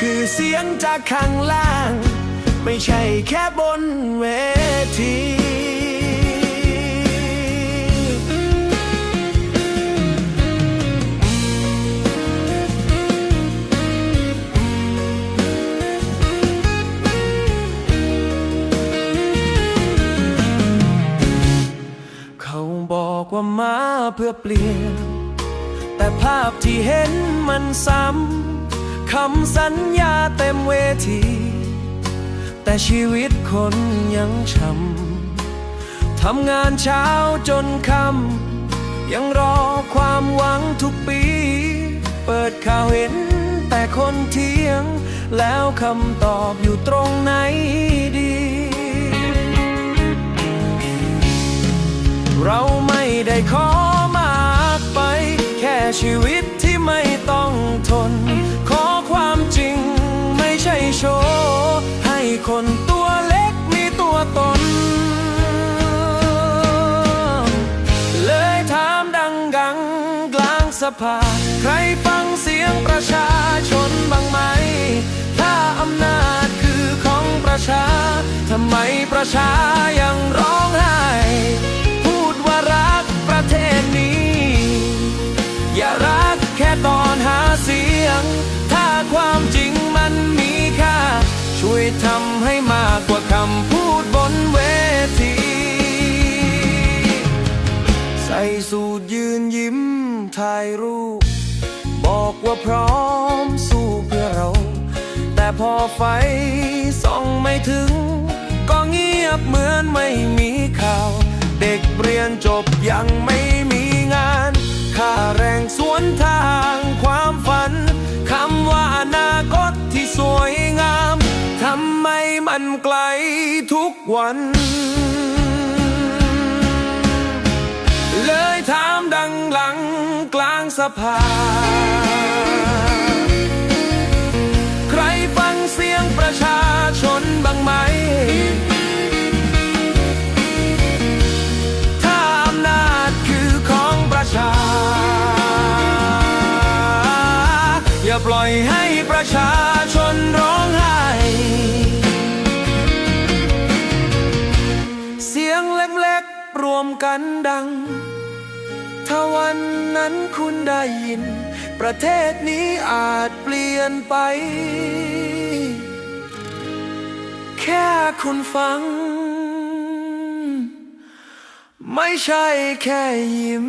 คือเสียงจากข้างล่าง ไม่ใช่แค่บนเวทีเขาบอกว่ามาเพื่อเปลี่ยน แต่ภาพที่เห็นมันซ้ำ คำสัญญาเต็มเวที แต่ชีวิตคนยังช้ำทำงานเช้าจนค่ำยังรอความหวังทุกปี เปิดข่าวเห็นแต่คนเที่ยง แล้วคำตอบอยู่ตรงไหนดี เราไม่ได้ขอมากไป แค่ชีวิตที่ไม่ต้องทน คนตัวเล็กมีตัวตน เลยถามดังๆกลางสภา ใครฟังเสียงประชาชนบ้างไหม ถ้าอำนาจคือของประชา ทำไมประชายังร้องไห้ พูดว่ารักประเทศนี้ อย่ารักแค่ตอนหาเสียง ถ้าความจริงมันมีค่า ช่วยทำ ส่สูตรยืนยิ้มถ่ายรูป บอกว่าพร้อมสู้เพื่อเรา แต่พอไฟส่องไม่ถึง ก็เงียบเหมือนไม่มีข่าว เด็กเรียนจบยังไม่มีงาน ค่าแรงสวนทางความฝันคำว่าอนาคตที่สวยงามทำไมมันไกลทุกวัน เลยถามดังหลังกลางสภา ใครฟังเสียงประชาชนบ้างไหม ถ้าอำนาจคือของประชา อย่าปล่อยให้ประชาชนร้องไห้ รวมกันดัง ถ้าวันนั้นคุณได้ยิน ประเทศนี้อาจเปลี่ยนไป แค่คุณฟัง ไม่ใช่แค่ยิ้ม